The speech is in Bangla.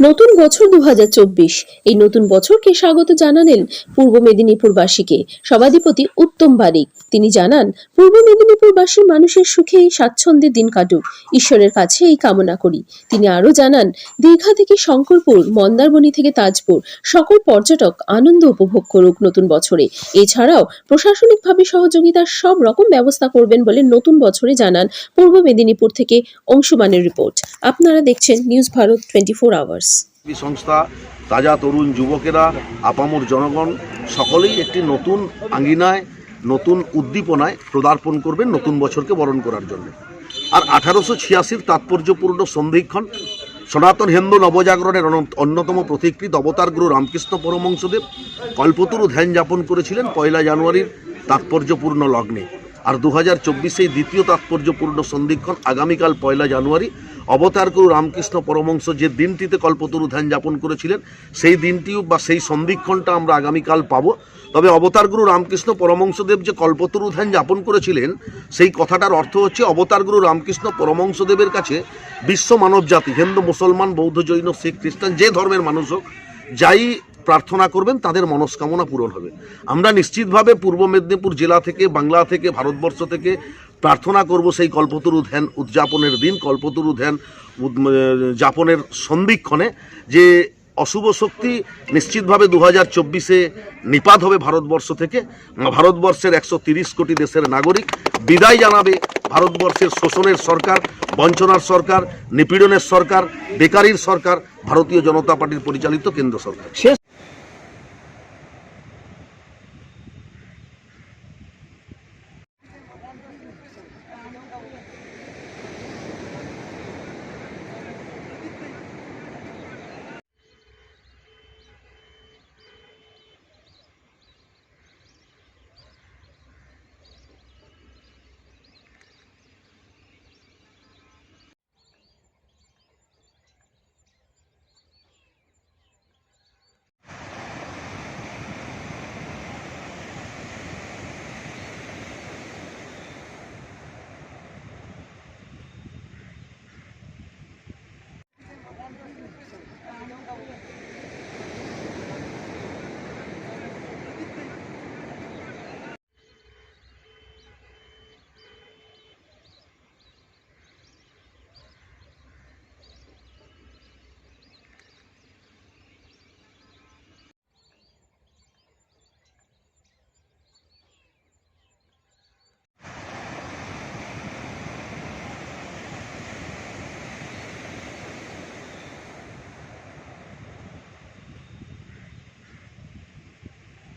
নতুন বছর দু হাজার চব্বিশ। এই নতুন বছরকে স্বাগত জানালেন পূর্ব মেদিনীপুরবাসীকে, সভাধিপতি উত্তম বারিক। তিনি জানান, পূর্ব মেদিনীপুরবাসী মানুষের সুখে স্বাচ্ছন্দ্যে দিন কাটুক, ঈশ্বরের কাছে এই কামনা করি। তিনি আরও জানান, দীঘা থেকে শঙ্করপুর, মন্দারমণি থেকে তাজপুর, সকল পর্যটক আনন্দ উপভোগ করুক নতুন বছরে। এছাড়াও প্রশাসনিকভাবে সহযোগিতার সব রকম ব্যবস্থা করবেন বলে নতুন বছরে জানান পূর্ব মেদিনীপুর থেকে অংশুমানের রিপোর্ট। আপনারা দেখছেন news Bharat twenty four hours. সংস্থা তাজা তরুণ যুবকেরা, আপামর জনগণ, সকলেই একটি নতুন আঙ্গিনায়, নতুন উদ্দীপনায় প্রদার্পণ করবেন নতুন বছরকে বরণ করার জন্য। আর আঠারোশো ছিয়াশির তাৎপর্যপূর্ণ সন্ধিক্ষণ, সনাতন হিন্দু নবজাগরণের অন্যতম প্রতিকৃত অবতার গুরু রামকৃষ্ণ পরমংশদেব কল্পতরু ধ্যান যাপন করেছিলেন পয়লা জানুয়ারির তাৎপর্যপূর্ণ লগ্নে। আর দু হাজার চব্বিশে দ্বিতীয় তাৎপর্যপূর্ণ সন্ধিক্ষণ আগামীকাল পয়লা জানুয়ারি। অবতার গুরু রামকৃষ্ণ পরমংশ যে দিনটিতে কল্পতরু ধ্যান যাপন করেছিলেন, সেই দিনটিও বা সেই সন্ধিক্ষণটা আমরা আগামীকাল পাবো। তবে অবতার গুরু রামকৃষ্ণ পরমংশদেব যে কল্পতরু ধ্যান যাপন করেছিলেন, সেই কথাটার অর্থ হচ্ছে অবতার গুরু রামকৃষ্ণ পরমংশদেবের কাছে বিশ্ব মানব জাতি হিন্দু, মুসলমান, বৌদ্ধ, জৈন, শিখ, খ্রিস্টান, যে ধর্মের মানুষ হোক, যাই প্রার্থনা করবেন, তাদের মনস্কামনা পূরণ হবে। আমরা নিশ্চিতভাবে পূর্ব মেদিনীপুর জেলা থেকে, বাংলা থেকে, ভারতবর্ষ থেকে প্রার্থনা করব সেই কল্পতরু ধ্যান উদযাপনের দিন, কল্পতরু ধ্যান যাপনের সন্ধিক্ষণে যে অশুভ শক্তি নিশ্চিতভাবে দু হাজার চব্বিশে নিপাত হবে ভারতবর্ষ থেকে। ভারতবর্ষের একশো তিরিশ কোটি দেশের নাগরিক বিদায় জানাবে ভারতবর্ষের শোষণের সরকার, বঞ্চনার সরকার, নিপীড়নের সরকার, বেকারির সরকার, ভারতীয় জনতা পার্টির পরিচালিত কেন্দ্র সরকার।